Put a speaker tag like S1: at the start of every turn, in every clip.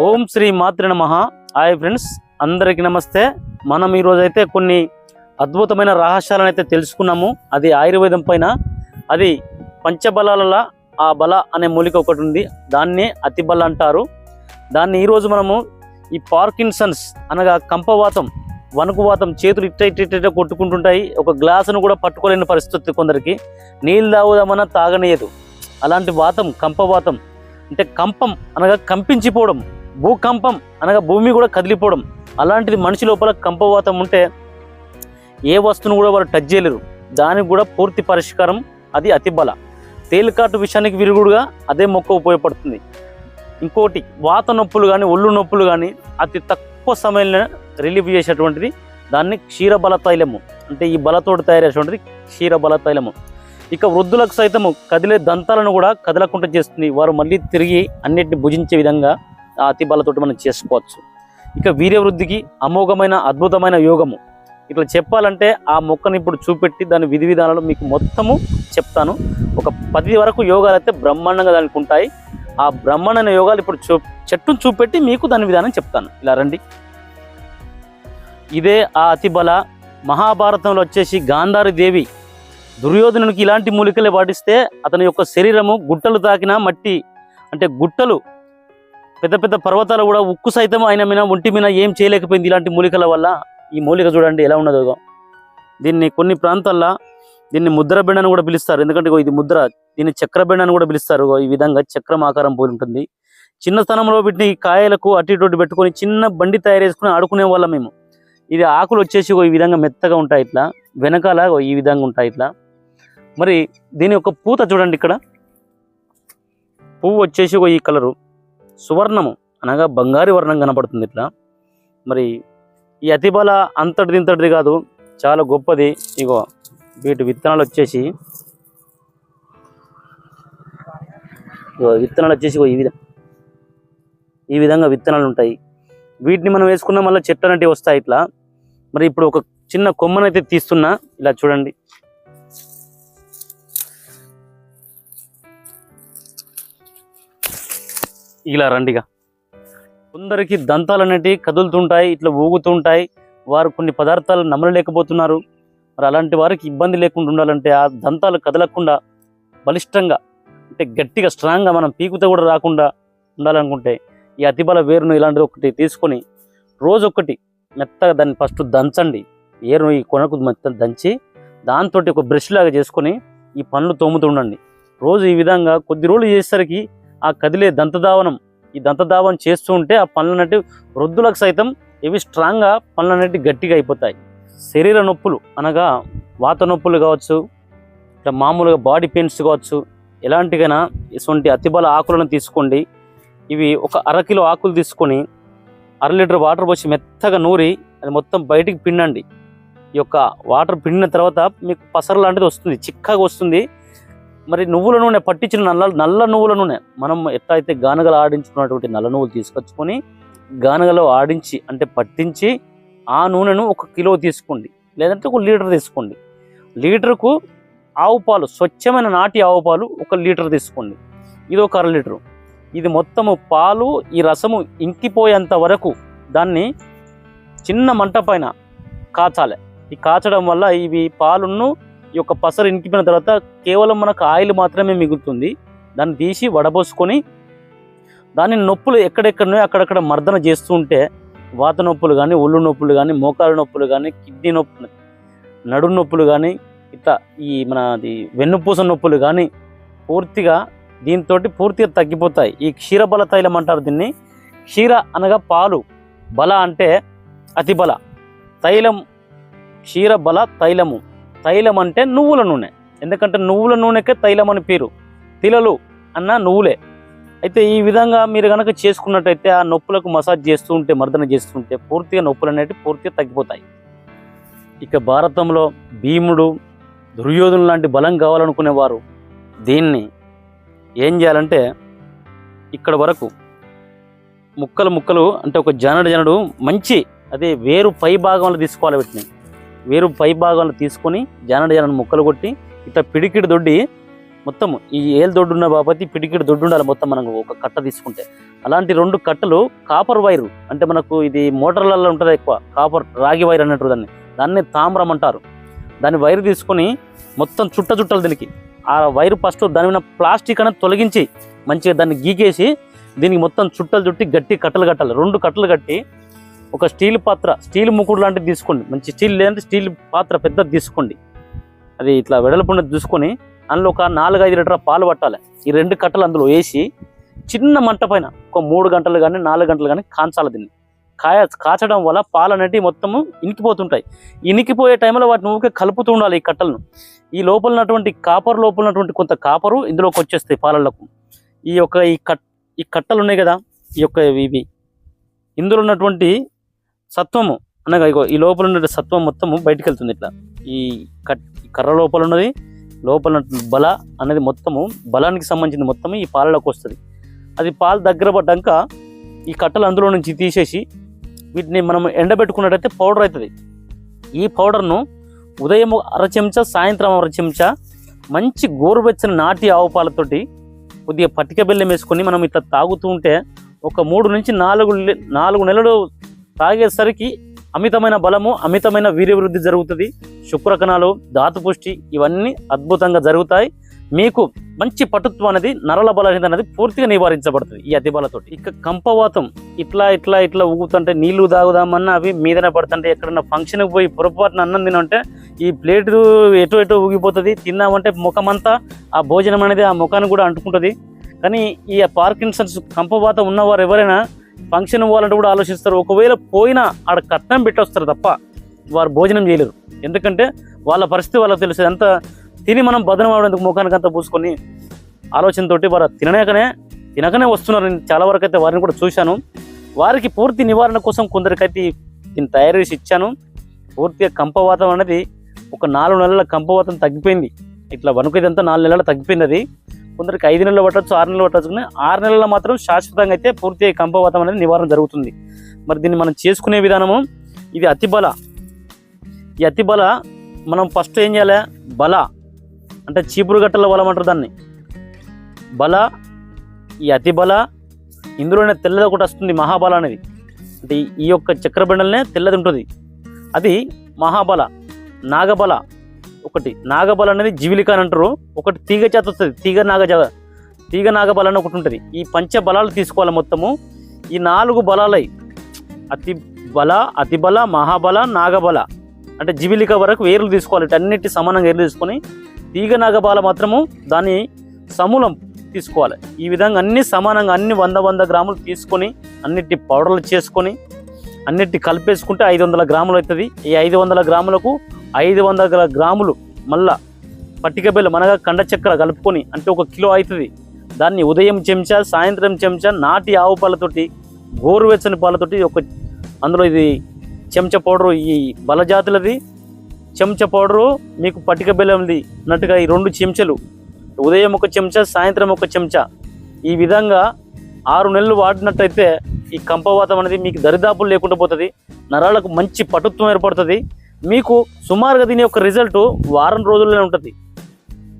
S1: ఓం శ్రీ మాతృ నమ. Hi friends అందరికీ నమస్తే. మనం ఈరోజు అయితే కొన్ని అద్భుతమైన రహస్యాలను అయితే తెలుసుకున్నాము. అది ఆయుర్వేదం పైన అది పంచబలాల ఆ బల అనే మూలిక ఒకటి ఉంది. దాన్నే అతిబల అంటారు. దాన్ని ఈరోజు మనము ఈ పార్కిన్సన్స్ అనగా కంపవాతం వణుకువాతం చేతులు ఇట్ట ఇట్ట ఇట్ట ఇట్ట కొట్టుకుంటుంటాయి. ఒక గ్లాసును కూడా పట్టుకోలేని పరిస్థితి కొందరికి. నీళ్ళు తాగుదామన్నా తాగనేయదు అలాంటి వాతం కంపవాతం అంటే కంపం అనగా కంపించిపోవడం. భూకంపం అనగా భూమి కూడా కదిలిపోవడం. అలాంటిది మనిషి లోపల కంపవాతం ఉంటే ఏ వస్తువును కూడా వాళ్ళు టచ్ చేయలేరు. దానికి కూడా పూర్తి పరిష్కారం అది అతిబల తేలికాటు విషయానికి విరుగుడుగా అదే మొక్క ఉపయోగపడుతుంది. ఇంకోటి వాత నొప్పులు కానీ ఒళ్ళు నొప్పులు కానీ అతి తక్కువ సమయంలో రిలీఫ్ చేసేటువంటిది దాన్ని క్షీరబల తైలము. అంటే ఈ బలతోటి తయారయ్యేటువంటిది క్షీరబల తైలము. ఇక వృద్ధులకు సైతము కదిలే దంతాలను కూడా కదలకుండా చేస్తుంది. వారు మళ్ళీ తిరిగి అన్నిటిని భుజించే విధంగా అతి బలతోటి మనం చేసుకోవచ్చు. ఇక వీర్యవృద్ధికి అమోఘమైన అద్భుతమైన యోగము. ఇట్లా చెప్పాలంటే ఆ మొక్కను ఇప్పుడు చూపెట్టి దాని విధి విధానాలు మీకు మొత్తము చెప్తాను. ఒక పది వరకు యోగాలు అయితే బ్రహ్మాండంగా దానికి ఉంటాయి. ఆ బ్రహ్మాండమైన యోగాలు ఇప్పుడు చూ చెట్టును చూపెట్టి మీకు దాని విధానం చెప్తాను. ఇలా రండి. ఇదే ఆ అతిబల మహాభారతంలో వచ్చేసి గాంధారి దేవి. దుర్యోధనునికి ఇలాంటి మూలికలే పాటిస్తే అతని యొక్క శరీరము గుట్టలు తాకిన మట్టి అంటే గుట్టలు పెద్ద పెద్ద పర్వతాలు కూడా ఉక్కు సైతం ఆయన మీద ఒంటి మీద ఏం చేయలేకపోయింది ఇలాంటి మూలికల వల్ల. ఈ మూలిక చూడండి ఎలా ఉన్నదో దీన్ని కొన్ని ప్రాంతాల్లో దీన్ని ముద్ర బెండ అని కూడా పిలుస్తారు. ఎందుకంటే ఇది ముద్ర. దీన్ని చక్ర బెండ అని కూడా పిలుస్తారు ఈ విధంగా చక్రం ఆకారం పోలి ఉంటుంది. చిన్న స్థానంలో పెట్టిన ఈ కాయలకు అటు ఇటు పెట్టుకొని చిన్న బండి తయారు చేసుకుని ఆడుకునే వాళ్ళం మేము. ఇది ఆకులు వచ్చేసి ఈ విధంగా మెత్తగా ఉంటాయి ఇట్లా. వెనకాల ఈ విధంగా ఉంటాయి ఇట్లా. మరి దీని యొక్క పూత చూడండి ఇక్కడ. పువ్వు వచ్చేసి ఈ కలరు. సువర్ణము అనగా బంగారు వర్ణం కనపడుతుంది ఇట్లా. మరి ఈ అతిబల అంతటిది ఇంతటిది కాదు చాలా గొప్పది. ఇగో వీటి విత్తనాలు వచ్చేసి విత్తనాలు వచ్చేసి ఈ విధంగా ఈ విధంగా విత్తనాలు ఉంటాయి. వీటిని మనం వేసుకున్న మళ్ళీ చెట్లు అనేటివి వస్తాయి ఇట్లా. మరి ఇప్పుడు ఒక చిన్న కొమ్మనైతే తీస్తున్నా ఇలా చూడండి. ఇలా రండిగా. కొందరికి దంతాలు అనేటివి కదులుతుంటాయి ఇట్లా ఊగుతుంటాయి. వారు కొన్ని పదార్థాలు నమ్మలేకపోతున్నారు మరి అలాంటి వారికి ఇబ్బంది లేకుండా ఉండాలంటే ఆ దంతాలు కదలకుండా బలిష్టంగా అంటే గట్టిగా స్ట్రాంగ్గా మనం పీకుతో కూడా రాకుండా ఉండాలనుకుంటే ఈ అతిబల వేరును ఇలాంటిది ఒకటి తీసుకొని రోజు ఒకటి మెత్తగా దాన్ని ఫస్ట్ దంచండి. వేరును ఈ కొనకు మెత్త దంచి దాంతో ఒక బ్రష్ లాగా చేసుకొని ఈ పనులు తోముతుండండి రోజు ఈ విధంగా కొద్ది రోజులు చేసేసరికి ఆ కదిలే దంతధావనం ఈ దంతధావనం చేస్తూ ఉంటే ఆ పనులన్నట్టు వృద్ధులకు సైతం ఇవి స్ట్రాంగ్గా పనులన్నట్టు గట్టిగా అయిపోతాయి. శరీర నొప్పులు అనగా వాత నొప్పులు కావచ్చు ఇట్లా మామూలుగా బాడీ పెయిన్స్ కావచ్చు ఎలాంటికైనా ఇటువంటి అతిబల ఆకులను తీసుకోండి. ఇవి ఒక అరకిలో ఆకులు తీసుకొని అర లీటర్ వాటర్ పోసి మెత్తగా నూరి అది మొత్తం బయటికి పిండండి. ఈ యొక్క వాటర్ పిండిన తర్వాత మీకు పసరు లాంటిది వస్తుంది చిక్కగా వస్తుంది. మరి నువ్వుల నూనె పట్టించిన నల్ల నల్ల నువ్వుల నూనె మనం ఎట్లా అయితే గానగలు ఆడించుకున్నటువంటి నల్ల నువ్వులు తీసుకొచ్చుకొని గానగలో ఆడించి అంటే పట్టించి ఆ నూనెను ఒక కిలో తీసుకోండి. లేదంటే ఒక లీటర్ తీసుకోండి. లీటర్కు ఆవు పాలు స్వచ్ఛమైన నాటి ఆవు పాలు ఒక లీటర్ తీసుకోండి. ఇది ఒక అర లీటరు. ఇది మొత్తము పాలు ఈ రసము ఇంకిపోయేంత వరకు దాన్ని చిన్న మంట పైన కాచాలి. ఈ కాచడం వల్ల ఇవి పాలును ఈ యొక్క పసరు ఇంకిపోయిన తర్వాత కేవలం మనకు ఆయిల్ మాత్రమే మిగులుతుంది. దాన్ని తీసి వడబోసుకొని దాని నొప్పులు ఎక్కడెక్కడనో అక్కడక్కడ మర్దన చేస్తూ ఉంటే వాత నొప్పులు కానీ ఒళ్ళు నొప్పులు కానీ మోకాలు నొప్పులు కానీ కిడ్నీ నొప్పులు నడు నొప్పులు కానీ ఇట్లా ఈ మన అది వెన్నుపూస నొప్పులు కానీ పూర్తిగా దీంతో పూర్తిగా తగ్గిపోతాయి. ఈ క్షీరబల తైలం అంటారు దీన్ని. క్షీర అనగా పాలు. బల అంటే అతి బల. తైలం క్షీర బల తైలము. తైలం అంటే నువ్వుల నూనె. ఎందుకంటే నువ్వుల నూనెకే తైలం అని పేరు. తిలలు అన్న నువ్వులే. అయితే ఈ విధంగా మీరు కనుక చేసుకున్నట్టయితే ఆ నొప్పులకు మసాజ్ చేస్తూ ఉంటే మర్దన చేస్తుంటే పూర్తిగా నొప్పులు అనేవి పూర్తిగా తగ్గిపోతాయి. ఇక భారతంలో భీముడు దుర్యోధను లాంటి బలం కావాలనుకునేవారు దీన్ని ఏం చేయాలంటే ఇక్కడ వరకు ముక్కలు ముక్కలు అంటే ఒక జనడు జనడు మంచి అదే వేరు పై భాగంలో తీసుకోవాలి వీటిని. వేరు పై భాగంలో తీసుకొని జానడి జనడు ముక్కలు కొట్టి ఇట్లా పిడికిడి దొడ్డి మొత్తం ఈ ఏలు దొడ్డు ఉన్న బాపతి పిడికిడి దొడ్డు ఉండాలి మొత్తం మనం ఒక కట్ట తీసుకుంటే. అలాంటి రెండు కట్టలు కాపర్ వైరు అంటే మనకు ఇది మోటార్లలో ఉంటుంది ఎక్కువ కాపర్ రాగి వైర్ అన్నట్టు దాన్ని. దాన్ని తామ్రం అంటారు. దాని వైర్ తీసుకొని మొత్తం చుట్ట చుట్టాలి దీనికి. ఆ వైర్ ఫస్ట్ దాని మీద ప్లాస్టిక్ అనేది తొలగించి మంచిగా దాన్ని గీకేసి దీనికి మొత్తం చుట్టలు చుట్టి గట్టి కట్టలు కట్టాలి. రెండు కట్టలు కట్టి ఒక స్టీల్ పాత్ర స్టీల్ ముకుడు లాంటిది తీసుకోండి. మంచి స్టీల్ లేదంటే స్టీల్ పాత్ర పెద్దది తీసుకోండి. అది ఇట్లా వెడల్పుండి చూసుకొని అందులో ఒక నాలుగు ఐదు లీటర్ పాలు పట్టాలి. ఈ రెండు కట్టలు అందులో వేసి చిన్న మంట పైన ఒక మూడు గంటలు కానీ నాలుగు గంటలు కానీ కాంచాలి దీన్ని. కాయ కాచడం వల్ల పాలు అనేటివి మొత్తము ఇనికిపోతుంటాయి. ఇనికిపోయే టైంలో వాటిని ఊరికే కలుపుతూ ఉండాలి ఈ కట్టలను. ఈ లోపల ఉన్నటువంటి కాపర్ లోపల ఉన్నటువంటి కొంత కాపరు ఇందులోకి వచ్చేస్తాయి పాలలకు. ఈ యొక్క ఈ కట్ ఈ కట్టలు ఉన్నాయి కదా ఈ యొక్క ఇవి. ఇందులో ఉన్నటువంటి సత్వము. అనగా ఇగో ఈ లోపల ఉన్న సత్వం మొత్తము బయటికి వెళ్తుంది ఇట్లా. ఈ కట్ కర్ర లోపల ఉన్నది లోపల బల అనేది మొత్తము బలానికి సంబంధించిన మొత్తము ఈ పాలలోకి వస్తుంది. అది పాలు దగ్గర పడ్డాక ఈ కట్టలు అందులో నుంచి తీసేసి వీటిని మనం ఎండబెట్టుకున్నట్టయితే పౌడర్ అవుతుంది ఈ పౌడర్ను ఉదయం అర చెంచా సాయంత్రం అర చెంచా మంచి గోరువెచ్చని నాటి ఆవు పాలతోటి కొద్దిగా పట్టిక బెల్లం వేసుకొని మనం ఇట్లా తాగుతూ ఉంటే ఒక మూడు నుంచి నాలుగు నాలుగు నెలలు తాగేసరికి అమితమైన బలము అమితమైన వీర్యవృద్ధి జరుగుతుంది. శుక్రకణాలు ధాతుపుష్టి ఇవన్నీ అద్భుతంగా జరుగుతాయి. మీకు మంచి పటుత్వం అనేది నరల బలహీనత అనేది పూర్తిగా నివారించబడుతుంది ఈ అతిబలతోటి. ఇక కంపవాతం ఇట్లా ఇట్లా ఇట్లా ఊగుతుంటే నీళ్ళు తాగుదామన్నా అవి మీదనే పడుతుంటే ఎక్కడన్నా ఫంక్షన్కి పోయి పొరపాటున అన్నం తినంటే ఈ ప్లేట్ ఎటు ఎటు ఊగిపోతుంది. తిన్నామంటే ముఖమంతా ఆ భోజనం అనేది ఆ ముఖాన్ని కూడా అంటుకుంటుంది. కానీ ఈ పార్కిన్సన్స్ కంపవాతం ఉన్నవారు ఎవరైనా ఫంక్షన్ పోవాలంటే కూడా ఆలోచిస్తారు. ఒకవేళ పోయినా ఆడ కట్నం పెట్టొస్తారు తప్ప వారు భోజనం చేయలేరు. ఎందుకంటే వాళ్ళ పరిస్థితి వాళ్ళకి తెలుసు. ఎంత తిని మనం బదనం అవడానికి ముఖానికి అంతా పూసుకొని ఆలోచనతోటి వారు తినలేకనే తినకనే వస్తున్నారు. నేను చాలా వరకు అయితే వారిని కూడా చూశాను. వారికి పూర్తి నివారణ కోసం కొందరికైతే దీన్ని తయారు చేసి ఇచ్చాను. పూర్తిగా కంపవాతం అనేది ఒక నాలుగు నెలల కంపవాతం తగ్గిపోయింది. ఇట్లా వణుకుదంతా నాలుగు నెలలు తగ్గిపోయింది అది. కొందరికి ఐదు నెలలు పట్టచ్చు ఆరు నెలలు పట్టచ్చు కానీ ఆరు నెలల్లో మాత్రం శాశ్వతంగా అయితే పూర్తి కంపవాతం అనేది నివారణ జరుగుతుంది. మరి దీన్ని మనం చేసుకునే విధానము ఇది అతి బల. ఈ అతి బల మనం ఫస్ట్ ఏం చేయాలి? బల. అంటే చీపురు గట్టల బలం అంటారు దాన్ని. బల ఈ అతి బల ఇందులోనే తెల్లది ఒకటి వస్తుంది మహాబల అనేది. అంటే ఈ- ఈ యొక్క చక్రబండలనే తెల్లది ఉంటుంది. అది మహాబల నాగబల. ఒకటి. నాగబల అనేది జీవిలిక అని అంటారు. ఒకటి తీగ చేత వస్తుంది. తీగ నాగ తీగ నాగబల అని ఒకటి ఉంటుంది. ఈ పంచ బలాలు తీసుకోవాలి మొత్తము. ఈ నాలుగు బలాలై అతి బల అతిబల మహాబల నాగబల అంటే జీవిలిక వరకు వేర్లు తీసుకోవాలి. అన్నిటి సమానంగా వేర్లు తీసుకొని తీగ నాగబల మాత్రము దాని సమూలం తీసుకోవాలి. ఈ విధంగా అన్ని సమానంగా అన్ని వంద వంద గ్రాములు తీసుకొని అన్నిటి పౌడర్లు చేసుకొని అన్నిటి కలిపేసుకుంటే ఐదు వందల గ్రాములు అవుతుంది. ఈ ఐదు వందల గ్రాములకు ఐదు వందల గ్రాములు మళ్ళా పట్టిక బెల్లం అనగా కండ చక్కెర కలుపుకొని అంటే ఒక కిలో అవుతుంది. దాన్ని ఉదయం చెంచా సాయంత్రం చెంచా నాటి ఆవు పాలతోటి గోరువెచ్చని పాలతోటి ఒక అందులో ఇది చెంచా పౌడరు ఈ బలజాతులది. చెంచా పౌడరు మీకు పట్టిక బెల్లంది అన్నట్టుగా ఈ రెండు చెంచాలు. ఉదయం ఒక చెంచా సాయంత్రం ఒక చెంచా. ఈ విధంగా ఆరు నెలలు వాడినట్టయితే ఈ కంపవాతం అనేది మీకు దరిదాపులు లేకుండా పోతుంది. నరాలకు మంచి పటుత్వం ఏర్పడుతుంది. మీకు సుమారుగా దీని యొక్క రిజల్ట్ వారం రోజుల్లోనే ఉంటుంది.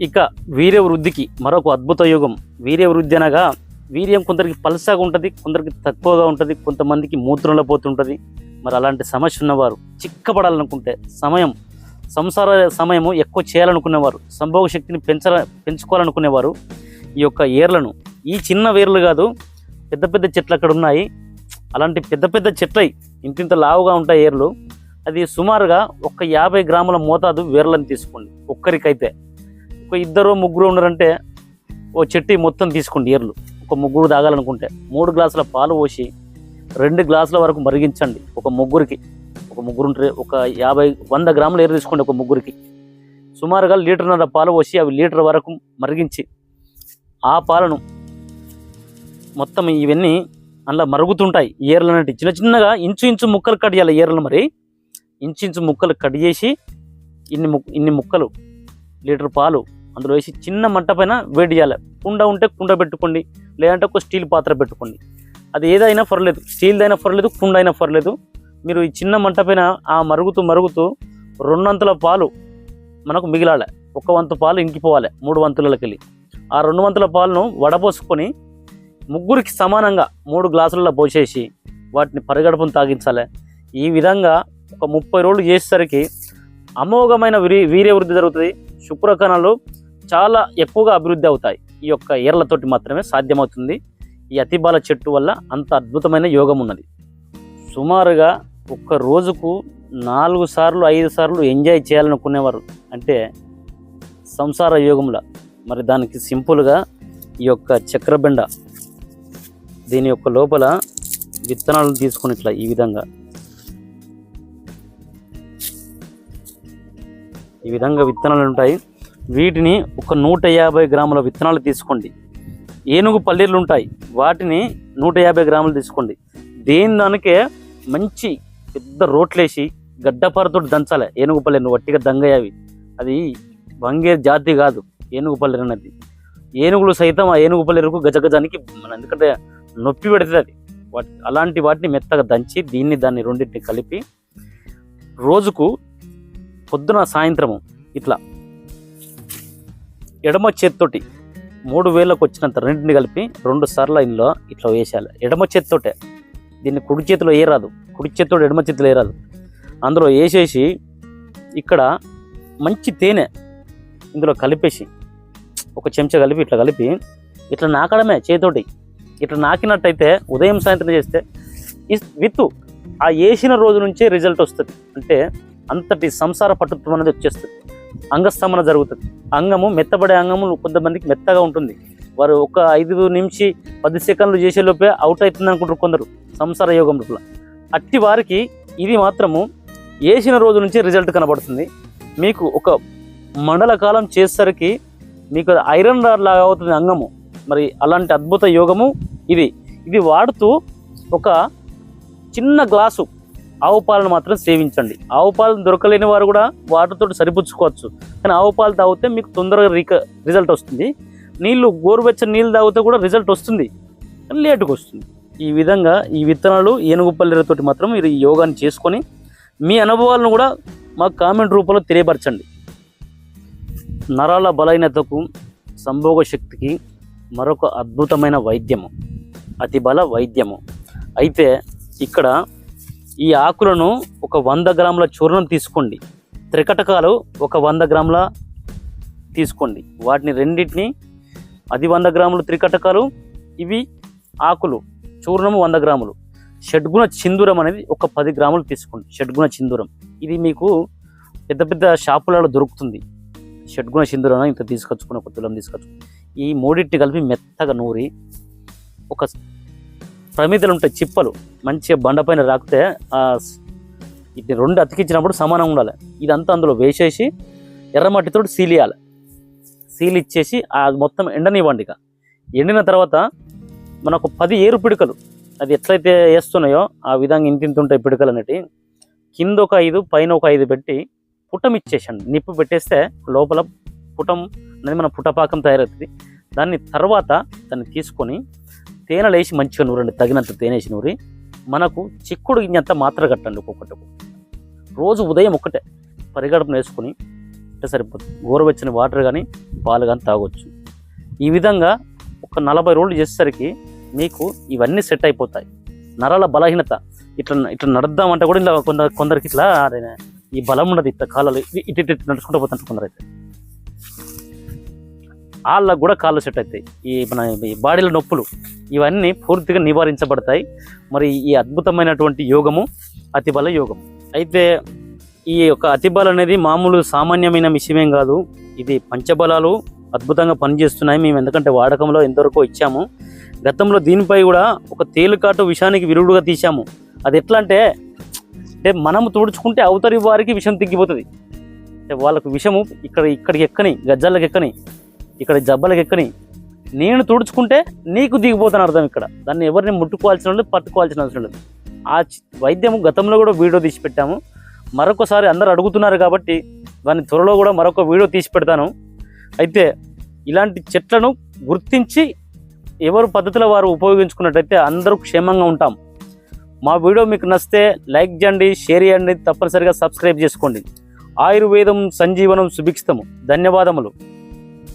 S1: ఇక వీర్య వృద్ధికి మరొక అద్భుత యుగం. వీర్య వృద్ధి అనగా వీర్యం కొందరికి పల్సగా ఉంటుంది కొందరికి తక్కువగా ఉంటుంది కొంతమందికి మూత్రంలో పోతుంటుంది. మరి అలాంటి సమస్య ఉన్నవారు చిక్కపడాలనుకుంటే సమయం సంసార సమయము ఎక్కువ చేయాలనుకునేవారు సంభోగ శక్తిని పెంచాల పెంచుకోవాలనుకునేవారు ఈ యొక్క ఏర్లను. ఈ చిన్న వేర్లు కాదు పెద్ద పెద్ద చెట్లు అక్కడ ఉన్నాయి. అలాంటి పెద్ద పెద్ద చెట్లై ఇంతింత లావుగా ఉంటాయి ఏర్లు. అది సుమారుగా ఒక యాభై గ్రాముల మోతాదు వేర్లను తీసుకోండి ఒక్కరికైతే. ఒక ఇద్దరు ముగ్గురు ఉన్నారంటే ఓ చెట్టి మొత్తం తీసుకోండి ఏర్లు. ఒక ముగ్గురు తాగాలనుకుంటే మూడు గ్లాసుల పాలు పోసి రెండు గ్లాసుల వరకు మరిగించండి ఒక ముగ్గురికి. ఒక ముగ్గురు ఉంటే ఒక యాభై వంద గ్రాముల ఏరు తీసుకోండి ఒక ముగ్గురికి. సుమారుగా లీటర్న్నర పాలు పోసి అవి లీటర్ వరకు మరిగించి ఆ పాలను మొత్తం ఇవన్నీ అందులో మరుగుతుంటాయి ఏర్లు అనేవి చిన్న చిన్నగా ఇంచు ఇంచు ముక్కలు కట్ చేయాలి ఏర్లు మరి. ఇంచు ఇంచు ముక్కలు కట్ చేసి ఇన్ని ముక్ ఇన్ని ముక్కలు లీటర్ పాలు అందులో వేసి చిన్న మంట పైన వేడి చేయాలి. కుండ ఉంటే కుండ పెట్టుకోండి లేదంటే ఒక స్టీల్ పాత్ర పెట్టుకోండి. అది ఏదైనా పర్లేదు స్టీల్దైనా పర్లేదు కుండ అయినా పర్లేదు. మీరు ఈ చిన్న మంట పైన ఆ మరుగుతూ మరుగుతూ రెండంతల పాలు మనకు మిగిలాలి. ఒక వంతు పాలు ఇంకిపోవాలి మూడు వంతులకి వెళ్ళి ఆ రెండు వంతుల పాలను వడపోసుకొని ముగ్గురికి సమానంగా మూడు గ్లాసులలో పోసేసి వాటిని పరిగడపను తాగించాలి. ఈ విధంగా ఒక ముప్పై రోజులు చేసేసరికి అమోఘమైన వీరి వీర్యవృద్ధి జరుగుతుంది. శుక్రకణాలు చాలా ఎక్కువగా అభివృద్ధి అవుతాయి. ఈ యొక్క ఏర్లతోటి మాత్రమే సాధ్యమవుతుంది. ఈ అతిబాల చెట్టు వల్ల అంత అద్భుతమైన యోగం ఉన్నది. సుమారుగా ఒక్క రోజుకు నాలుగు సార్లు ఐదు సార్లు ఎంజాయ్ చేయాలనుకునేవారు. అంటే సంసార యోగంలో. మరి దానికి సింపుల్గా ఈ యొక్క చక్రబెండ దీని యొక్క లోపల విత్తనాలు తీసుకుని ఇట్లా ఈ విధంగా. ఈ విధంగా విత్తనాలు ఉంటాయి. వీటిని ఒక నూట యాభై గ్రాముల విత్తనాలు తీసుకోండి. ఏనుగు పల్లీలు ఉంటాయి. వాటిని నూట యాభై గ్రాములు తీసుకోండి. దేని దానికే మంచి పెద్ద రోట్లేసి గడ్డపారతో దంచాలి. ఏనుగు పల్లెను వట్టిగా దంగయ్యావి అది వంగే జాతి కాదు. ఏనుగు పల్లెరు అన్నది ఏనుగులు సైతం ఆ ఏనుగు పల్లెరుకు గజగజానికి మన ఎందుకంటే నొప్పి పెడుతుంది అది. వాటి అలాంటి వాటిని మెత్తగా దంచి దీన్ని దాన్ని రెండింటిని కలిపి రోజుకు పొద్దున సాయంత్రము ఇట్లా ఎడమ చేత్తోటి మూడు వేలకు వచ్చినంత రెండింటిని కలిపి రెండు సార్లు ఇందులో ఇట్లా వేసేయాలి ఎడమ చేత్తోటే. దీన్ని కుడి చేతిలో వేయరాదు కుడి చేతితో ఎడమ చేతిలో వేయరాదు అందులో వేసేసి ఇక్కడ మంచి తేనె ఇందులో కలిపేసి ఒక చెంచా కలిపి ఇట్లా కలిపి ఇట్లా నాకడమే చేతోటి ఇట్లా నాకినట్టయితే ఉదయం సాయంత్రం చేస్తే విత్తు విత్ ఆ వేసిన రోజు నుంచే రిజల్ట్ వస్తుంది. అంటే అంతటి సంసార పటుత్వం అనేది వచ్చేస్తుంది. అంగస్తంభన జరుగుతుంది. అంగము మెత్తబడే అంగము కొంతమందికి మెత్తగా ఉంటుంది. వారు ఒక ఐదు నుంచి పది సెకండ్లు చేసేలోపే అవుట్ అవుతుంది అనుకుంటారు కొందరు సంసార యోగం లోపల. అట్టి వారికి ఇది మాత్రము వేసిన రోజు నుంచి రిజల్ట్ కనబడుతుంది. మీకు ఒక మండల కాలం చేసేసరికి మీకు ఐరన్ రాడ్ లాగా అవుతుంది అంగము. మరి అలాంటి అద్భుత యోగము ఇది. ఇది వాడుతూ ఒక చిన్న గ్లాసు ఆవు పాలను మాత్రం సేవించండి. ఆవు పాలు దొరకలేని వారు కూడా వాటితో సరిపుచ్చుకోవచ్చు. కానీ ఆవు పాలు తాగితే మీకు తొందరగా రిక రిజల్ట్ వస్తుంది. నీళ్ళు గోరువెచ్చని నీళ్ళు తాగితే కూడా రిజల్ట్ వస్తుంది. కానీ లేటుగా వస్తుంది. ఈ విధంగా ఈ విత్తనాలు ఏనుగు పల్లెలతోటి మాత్రం మీరు ఈ యోగాన్ని చేసుకొని మీ అనుభవాలను కూడా మాకు కామెంట్ రూపంలో తెలియపరచండి. నరాల బలహీనతకు సంభోగ శక్తికి మరొక అద్భుతమైన వైద్యము. అతి బల వైద్యము. అయితే ఇక్కడ ఈ ఆకులను ఒక వంద గ్రాముల చూర్ణం తీసుకోండి. త్రికటకాలు ఒక వంద గ్రాముల తీసుకోండి. వాటిని రెండింటిని అది వంద గ్రాములు త్రికటకాలు ఇవి ఆకులు చూర్ణము వంద గ్రాములు. షడ్గుణ చిందూరం అనేది ఒక పది గ్రాములు తీసుకోండి. షడ్గుణ చిందూరం. ఇది మీకు పెద్ద పెద్ద షాపులలో దొరుకుతుంది. షడ్గుణ సింధూరం ఇంత తీసుకొచ్చుకుని ఒక తులం తీసుకొచ్చుకుని ఈ మూడింటిని కలిపి మెత్తగా నూరి ఒక ప్రమిదలు ఉంటాయి చిప్పలు. మంచిగా బండపైన రాకితే ఇది రెండు అతికించినప్పుడు సమానంగా ఉండాలి. ఇదంతా అందులో వేసేసి ఎర్రమట్టితో సీలియాలి. సీల్ ఇచ్చేసి ఆ మొత్తం ఎండనివ్వండి ఇక. ఎండిన తర్వాత మనకు పది ఏరు పిడకలు అది ఎట్లయితే వేస్తున్నాయో ఆ విధంగా ఇంతింత ఉంటాయి పిడకలు అనేటి కింద ఒక ఐదు పైన ఒక ఐదు పెట్టి పుటం ఇచ్చేసండి. నిప్పు పెట్టేస్తే లోపల పుటం అనేది మన పుటపాకం తయారవుతుంది. దాన్ని తర్వాత దాన్ని తీసుకొని తేనె లేచి మంచిగా నూరండి తగినంత తేనె వేసి నూరి మనకు చిక్కుడు గిన్నెంత మాత్ర కట్టండి ఒక్కొక్కటి. రోజు ఉదయం ఒక్కటే పరిగడపను వేసుకొని అంటే సరిపోతుంది గోరువెచ్చని వాటర్ కానీ పాలు కానీ తాగొచ్చు. ఈ విధంగా ఒక నలభై రోజులు చేసేసరికి మీకు ఇవన్నీ సెట్ అయిపోతాయి. నరాల బలహీనత ఇట్లా ఇట్లా నడుద్దామంటే కూడా ఇలా కొందరు కొందరికి ఇట్లా ఈ బలం ఉండదు ఇట్లా కాలాలు ఇటు ఇటు ఇటు నడుచుకుంటూ పోతుంటారు కొందరైతే. వాళ్ళకు కూడా కాళ్ళు సెట్ అవుతాయి. ఈ మన ఈ బాడీలో నొప్పులు ఇవన్నీ పూర్తిగా నివారించబడతాయి. మరి ఈ అద్భుతమైనటువంటి యోగము అతిబల యోగం. అయితే ఈ యొక్క అతిబల అనేది మామూలు సామాన్యమైన విషయమేం కాదు. ఇది పంచబలాలు అద్భుతంగా పనిచేస్తున్నాయి. మేము ఎందుకంటే వాడకంలో ఎంతవరకు ఇచ్చాము. గతంలో దీనిపై కూడా ఒక తేలికాటు విషానికి విరుడుగా తీసాము అది ఎట్లా అంటే అంటే మనము తుడుచుకుంటే అవతరి వారికి విషం తగ్గిపోతుంది. అంటే వాళ్ళకు విషము ఇక్కడ ఇక్కడికి ఎక్కని గజ్జాలకు ఎక్కని ఇక్కడ జబ్బలకు ఎక్కని? నేను తుడుచుకుంటే నీకు దిగిపోతాను అర్థం ఇక్కడ. దాన్ని ఎవరిని ముట్టుకోవాల్సిన లేదు పట్టుకోవాల్సిన అవసరం లేదు. ఆ వైద్యం వైద్యము గతంలో కూడా వీడియో తీసి పెట్టాము. మరొకసారి అందరు అడుగుతున్నారు కాబట్టి దాన్ని త్వరలో కూడా మరొక వీడియో తీసి పెడతాను. అయితే ఇలాంటి చెట్లను గుర్తించి ఎవరు పద్ధతిలో వారు ఉపయోగించుకున్నట్టయితే అందరూ క్షేమంగా ఉంటాం. మా వీడియో మీకు నచ్చితే లైక్ చేయండి షేర్ చేయండి తప్పనిసరిగా సబ్స్క్రైబ్ చేసుకోండి. ఆయుర్వేదం సంజీవనం సుభిక్షితము. ధన్యవాదములు.